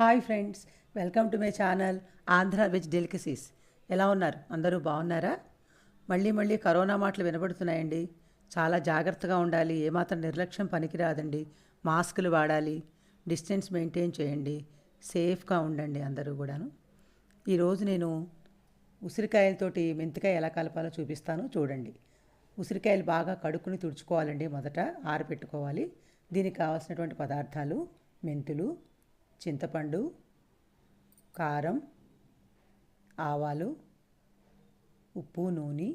Hi friends welcome to my channel Andhra veg delicacies. ఎలా ఉన్నారు? అందరూ బాగున్నారా? మళ్ళీ మళ్ళీ కరోనా మాటలు వినబడుతున్నాయండి. చాలా జాగ్రత్తగా ఉండాలి ఏమాత్రం నిర్లక్ష్యం పనికిరాదండి. మాస్కులు వాడాలి డిస్టెన్స్ మెయింటైన్ చేయండి సేఫ్గా ఉండండి అందరూ కూడాను. ఈరోజు నేను ఉసిరికాయలతోటి మెంతికాయ ఎలా కలపాలో చూపిస్తాను చూడండి. ఉసిరికాయలు బాగా కడుక్కుని తుడుచుకోవాలండి మొదట ఆరబెట్టుకోవాలి దీనికి కావాల్సినటువంటి పదార్థాలు మెంతులు చింతపండు కారం ఆవాలు ఉప్పు నూనె.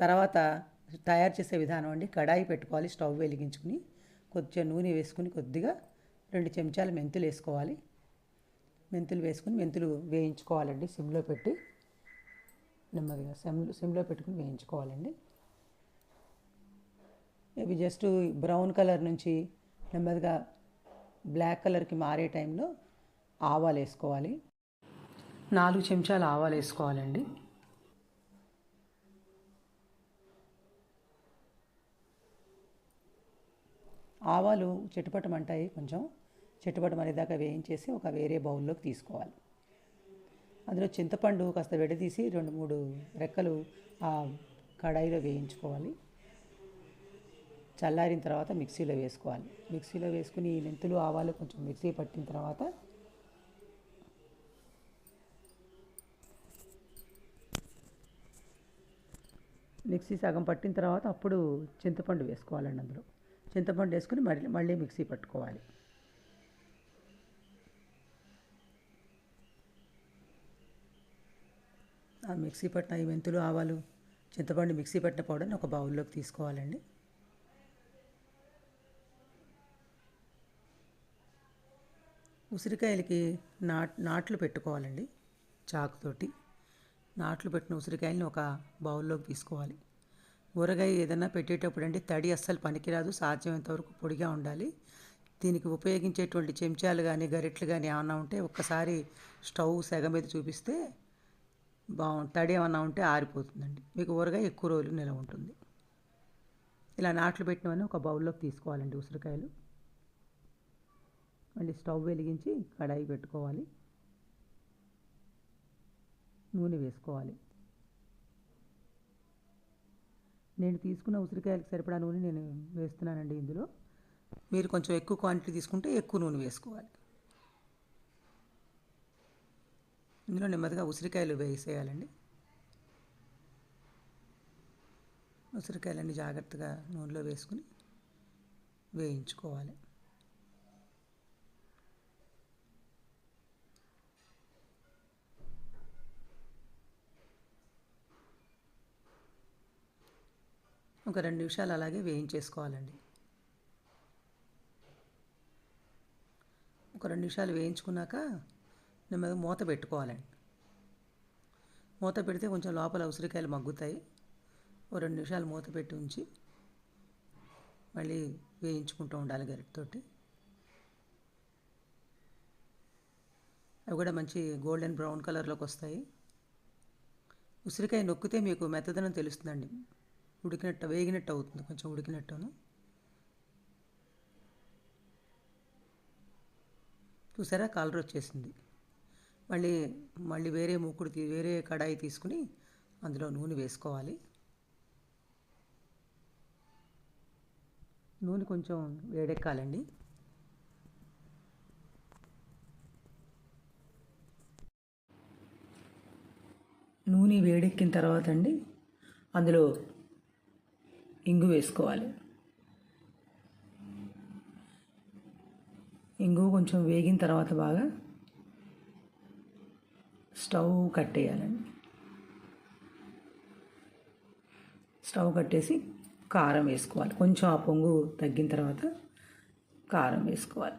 తర్వాత తయారు చేసే విధానం అండి కడాయి పెట్టుకోవాలి స్టవ్ వెలిగించుకుని కొద్దిగా నూనె వేసుకుని కొద్దిగా రెండు చెంచాలు మెంతులు వేసుకోవాలి. మెంతులు వేసుకుని మెంతులు వేయించుకోవాలండి సిమ్లో పెట్టి. నెమ్మదిగా సిమ్ సిమ్లో పెట్టుకుని వేయించుకోవాలండి. ఇవి జస్ట్ బ్రౌన్ కలర్ నుంచి నెమ్మదిగా బ్లాక్ కలర్కి మారే టైంలో ఆవాలు వేసుకోవాలి. నాలుగు చెంచాలు ఆవాలు వేసుకోవాలండి. ఆవాలు చిటపటమంటాయి కొంచెం. చిటపటమనేదాకా వేయించేసి ఒక వేరే బౌల్లోకి తీసుకోవాలి. అందులో చింతపండు కాస్త విడదీసి రెండు మూడు రెక్కలు ఆ కడాయిలో వేయించుకోవాలి. చల్లారిన తర్వాత మిక్సీలో వేసుకోవాలి. మిక్సీలో వేసుకుని ఈ మెంతులు ఆవాలు కొంచెం మిక్సీ పట్టిన తర్వాత మిక్సీ సగం పట్టిన తర్వాత అప్పుడు చింతపండు వేసుకోవాలండి అందులో. చింతపండు వేసుకుని మళ్ళీ మళ్ళీ మిక్సీ పట్టుకోవాలి. ఆ మిక్సీ పట్టిన ఈ మెంతులు ఆవాలు చింతపండు మిక్సీ పట్టిన పౌడర్ని ఒక బౌల్లోకి తీసుకోవాలండి. ఉసిరికాయలకి నాట్ నాట్లు పెట్టుకోవాలండి చాకుతోటి. నాట్లు పెట్టిన ఉసిరికాయలని ఒక బౌల్లోకి తీసుకోవాలి. ఊరగాయ ఏదైనా పెట్టేటప్పుడు అండి తడి అస్సలు పనికిరాదు సాధ్యమైనంతవరకు పొడిగా ఉండాలి. దీనికి ఉపయోగించేటువంటి చెంచాలు కానీ గరిట్లు కానీ ఏమన్నా ఉంటే ఒక్కసారి స్టవ్ సెగ మీద చూపిస్తే బాగు తడి ఏమన్నా ఉంటే ఆరిపోతుందండి. మీకు ఊరగాయ ఎక్కువ రోజులు నిలవ ఉంటుంది. ఇలా నాట్లు పెట్టినవన్నీ ఒక బౌల్లోకి తీసుకోవాలండి ఉసిరికాయలు. మళ్ళీ స్టవ్ వెలిగించి కడాయి పెట్టుకోవాలి. నూనె వేసుకోవాలి. నేను తీసుకున్న ఉసిరికాయలకు సరిపడా నూనె నేను వేస్తున్నానండి ఇందులో. మీరు కొంచెం ఎక్కువ క్వాంటిటీ తీసుకుంటే ఎక్కువ నూనె వేసుకోవాలి. ఇందులో నెమ్మదిగా ఉసిరికాయలు వేసేయాలండి. ఉసిరికాయలన్నీ జాగ్రత్తగా నూనెలో వేసుకుని వేయించుకోవాలి. ఒక రెండు నిమిషాలు అలాగే వేయించేసుకోవాలండి. ఒక రెండు నిమిషాలు వేయించుకున్నాక నెమ్మది మూత పెట్టుకోవాలండి. మూత పెడితే కొంచెం లోపల ఉసిరికాయలు మగ్గుతాయి. ఓ రెండు నిమిషాలు మూత పెట్టి ఉంచి మళ్ళీ వేయించుకుంటూ ఉండాలి గరిటతోటి అవి కూడా మంచి గోల్డెన్ బ్రౌన్ కలర్లోకి వస్తాయి. ఉసిరికాయ నొక్కితే మీకు మెత్తదనం తెలుస్తుందండి. ఉడికినట్టు వేగినట్టు అవుతుంది. కొంచెం ఉడికినట్టును. చూసారా? కలర్ వచ్చేసింది. మళ్ళీ మళ్ళీ వేరే మూకుడు తీ వేరే కడాయి తీసుకుని అందులో నూనె వేసుకోవాలి. నూనె కొంచెం వేడెక్కాలండి. నూనె వేడెక్కిన తర్వాత అండి అందులో ఇంగు వేసుకోవాలి. ఇంగు కొంచెం వేగిన తర్వాత బాగా స్టవ్ కట్టేయాలండి స్టవ్ కట్టేసి కారం వేసుకోవాలి. కొంచెం ఆ పొంగు తగ్గిన తర్వాత కారం వేసుకోవాలి.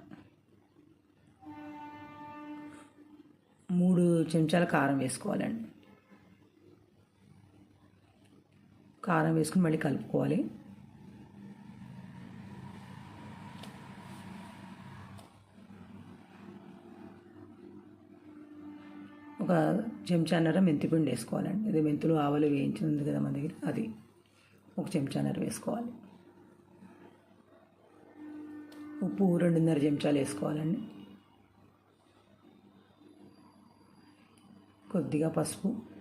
మూడు చెంచాల కారం వేసుకోవాలండి. కారం వేసుకుని మళ్ళీ కలుపుకోవాలి. ఒక చెంచాన్నర మెంతిపిండి వేసుకోవాలండి. అదే మెంతులు ఆవలు వేయించింది కదా మన దగ్గర అది ఒక చెంచాన్నర వేసుకోవాలి. ఉప్పు రెండున్నర చెంచాలు వేసుకోవాలండి. కొద్దిగా పసుపు.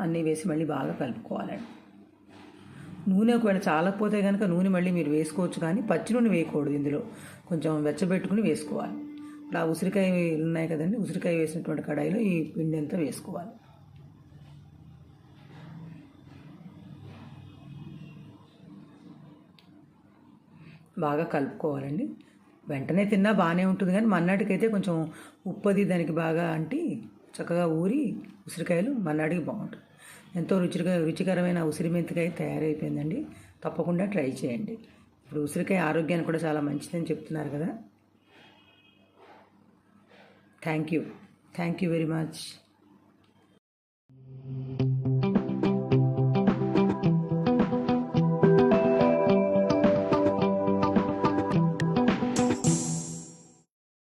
అన్నీ వేసి మళ్ళీ బాగా కలుపుకోవాలండి. నూనె ఒకవేళ చాలకపోతే కనుక నూనె మళ్ళీ మీరు వేసుకోవచ్చు కానీ పచ్చి నూనె వేయకూడదు ఇందులో. కొంచెం వెచ్చబెట్టుకుని వేసుకోవాలి. ఇప్పుడు ఆ ఉసిరికాయ ఉన్నాయి కదండి ఉసిరికాయ వేసినటువంటి కడాయిలో ఈ పిండి అంతా వేసుకోవాలి. బాగా కలుపుకోవాలండి. వెంటనే తిన్నా బాగానే ఉంటుంది కానీ మన్నాటికైతే కొంచెం ఉప్పది దానికి బాగా అంటి చక్కగా ఊరి ఉసిరికాయలు మన్నాటికి బాగుంటుంది. ఎంతో రుచిగా రుచికరమైన ఉసిరి మెంతికాయ తయారైపోయిందండి. తప్పకుండా ట్రై చేయండి. ఇప్పుడు ఉసిరికాయ ఆరోగ్యానికి కూడా చాలా మంచిదని చెప్తున్నారు కదా. Thank you thank you very much